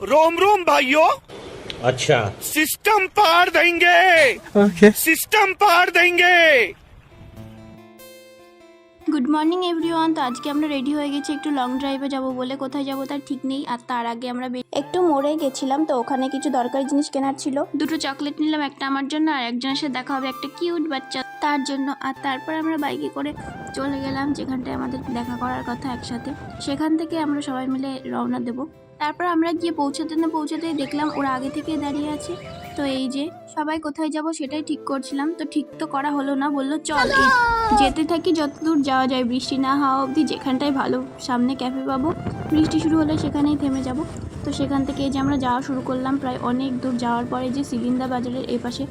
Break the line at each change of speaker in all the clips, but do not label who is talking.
रोम रोम भाइयों
अच्छा
सिस्टम पार देंगे
ওকে
सिस्टम पार देंगे
গুড মর্নিং এভরিওয়ান তো আজকে আমরা রেডি হয়ে গেছি একটু লং ড্রাইভে যাব বলে কোথায় যাব তার ঠিক নেই আর তার আগে আমরা বে- একটু মোড়ে গেছিলাম তো ওখানে কিছু দরকারি জিনিস কেনার ছিল দুটো চকলেট নিলাম একটা আমার জন্য আর একজনের সাথে দেখা হবে একটা কিউট বাচ্চা তার জন্য আর তারপর আমরা বাইকে করে চলে গেলাম যেখানটায় আমাদের দেখা করার কথা একসাথে সেখান থেকে আমরা সবাই মিলে রওনা দেব তারপর আমরা গিয়ে পৌঁছাতে না পৌঁছাতেই দেখলাম ওরা আগে থেকে দাঁড়িয়ে আছে। তো এই যে সবাই কোথায় যাব সেটাই ঠিক করছিলাম। তো ঠিক তো করা হলো না বলল চল এই যেতে থাকি যত দূর যাওয়া যায় বৃষ্টি না হওয়া অবধি যেখানটায় ভালো সামনে ক্যাফে পাবো। বৃষ্টি শুরু হলে সেখানেই থেমে যাব। তো সেখান থেকে এই যে আমরা যাওয়া শুরু করলাম প্রায় অনেক দূর যাওয়ার পরে যে সিলিন্দা বাজারের এই পাশে।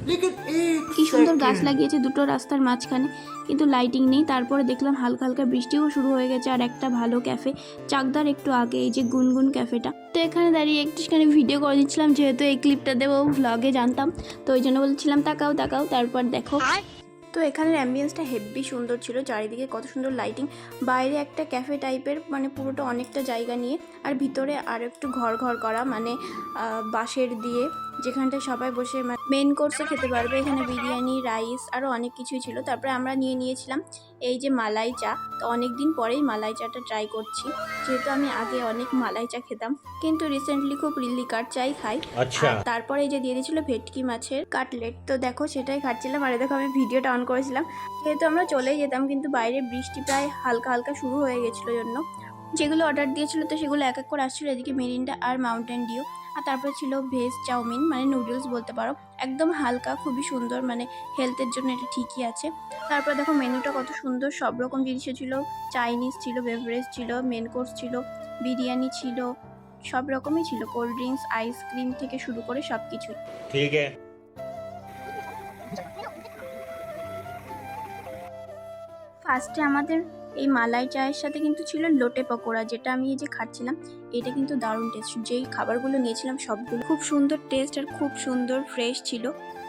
কি সুন্দর গাছ লাগিয়েছে দুটো রাস্তার মাঝখানে কিন্তু লাইটিং নেই। তারপরে দেখলাম হালকা হালকা বৃষ্টিও শুরু হয়ে গেছে আর একটা ভালো ক্যাফে। চাকদার একটু আগে এই যে গুনগুন ক্যাফেটা। এখানে দাঁড়িয়ে একটুখানি ভিডিও করে দিচ্ছিলাম, যেহেতু এই ক্লিপটা দেবো ভ্লগে জানতাম, তো ওই জন্য বলছিলাম তাকাও তাকাও, তারপর দেখো। তো এখানের অ্যাম্বিয়েন্সটা হেভি সুন্দর ছিল চারিদিকে কত সুন্দর লাইটিং বাইরে একটা ক্যাফে টাইপের মানে পুরোটা অনেকটা জায়গা নিয়ে আর ভিতরে আর একটু ঘর ঘর করা মানে বাঁশের দিয়ে যেখানটা সবাই বসে মেন কোর্সে খেতে পারবে। এখানে বিরিয়ানি রাইস আরও অনেক কিছুই ছিল। তারপরে আমরা নিয়ে নিয়েছিলাম এই যে মালাই চা। তো অনেক দিন পরেই মালাই চাটা ট্রাই করছি। যেহেতু আমি আগে অনেক মালাই চা খেতাম কিন্তু রিসেন্টলি খুব লিকার চাই খাই। আচ্ছা। তারপরে এই যে দিয়ে দিয়েছিল ভেটকি মাছের কাটলেট তো দেখো সেটাই খাচ্ছিলাম। আর দেখো আমি ভিডিওটা স্নান করেছিলাম। যেহেতু আমরা চলে যেতাম, কিন্তু বাইরে বৃষ্টি প্রায় হালকা হালকা শুরু হয়ে গেছিল জন্য। যেগুলো অর্ডার দিয়েছিল তো সেগুলো এক এক করে আসছিল। এদিকে মেরিনটা আর মাউন্টেন ডিউ আর তারপরে ছিল ভেজ চাউমিন মানে নুডলস বলতে পারো। একদম হালকা, খুবই সুন্দর মানে হেলথের জন্য এটা ঠিকই আছে। তারপর দেখো মেনুটা কত সুন্দর। সব রকম জিনিসও ছিল। চাইনিজ ছিল বেভারেজ ছিল মেন কোর্স ছিল, বিরিয়ানি ছিল, সব রকমই ছিল। কোল্ড ড্রিঙ্কস আইসক্রিম থেকে শুরু করে সব কিছুই
ঠিক আছে।
ফার্স্টে আমাদের এই মালাই চায়ের সাথে কিন্তু ছিল লোটে পকোড়া, যেটা আমি এই যে খাচ্ছিলাম, এটা কিন্তু দারুণ টেস্ট যেই খাবারগুলো নিয়েছিলাম সবগুলো খুব সুন্দর টেস্ট আর খুব সুন্দর ফ্রেশ ছিল।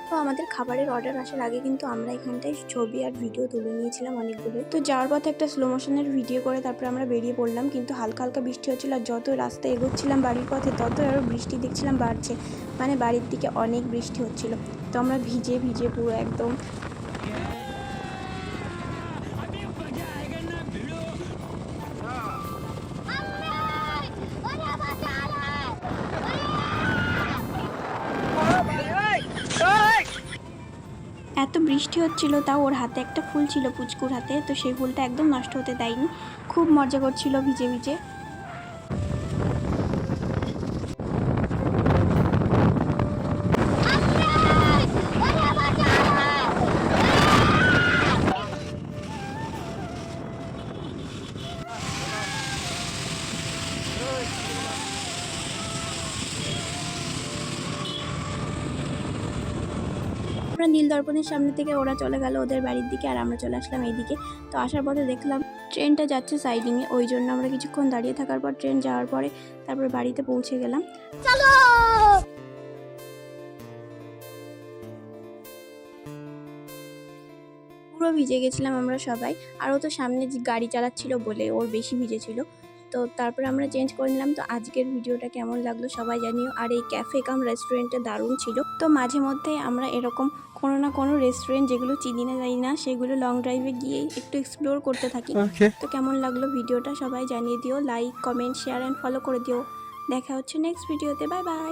তো আমাদের খাবারের অর্ডার আসার আগে কিন্তু আমরা এখানটায় ছবি আর ভিডিও তুলে নিয়েছিলাম অনেকগুলো। তো যাওয়ার পথে একটা স্লো মোশনের ভিডিও করে তারপরে আমরা বেরিয়ে পড়লাম, কিন্তু হালকা হালকা বৃষ্টি হচ্ছিল আর যত রাস্তা এগোচ্ছিলাম বাড়ির পথে তত আরও বৃষ্টি দেখছিলাম বাড়ছে। মানে বাড়ির দিকে অনেক বৃষ্টি হচ্ছিল। তো আমরা ভিজে ভিজে পুরো একদম এত বৃষ্টি হচ্ছিল, তাও ওর হাতে একটা ফুল ছিল পুচকুর হাতে, তো সেই ফুলটা একদম নষ্ট হতে দেয়নি। খুব মজা করছিল ভিজে ভিজে। আমরা নীল দর্পণের সামনে থেকে ওরা চলে গেল ওদের বাড়ির দিকে আর আমরা চলে আসলাম এইদিকে। তো আসার পথে দেখলাম ট্রেনটা যাচ্ছে সাইডিংয়ে ওই জন্য আমরা কিছুক্ষণ দাঁড়িয়ে থাকার পর ট্রেন যাওয়ার পরে তারপরে বাড়িতে পৌঁছে গেলাম। পুরো ভিজে গেছিলাম আমরা সবাই। আর ও তো সামনে যে গাড়ি চালাচ্ছিল বলে ওর বেশি ভিজেছিল। তো তারপরে আমরা চেঞ্জ করে নিলাম। তো আজকের ভিডিওটা কেমন লাগল সবাই জানিও। আর এই ক্যাফে কাম রেস্টুরেন্টটা দারুণ ছিল। তো মাঝে মধ্যে আমরা এরকম কোনো না কোনো রেস্টুরেন্ট যেগুলো চিনি না জানি না সেগুলো লং ড্রাইভে গিয়ে একটু এক্সপ্লোর করতে থাকি তো কেমন লাগল ভিডিওটা সবাই জানিয়ে দিও like comment share and follow করে দিও দেখা হচ্ছে নেক্সট ভিডিওতে বাই বাই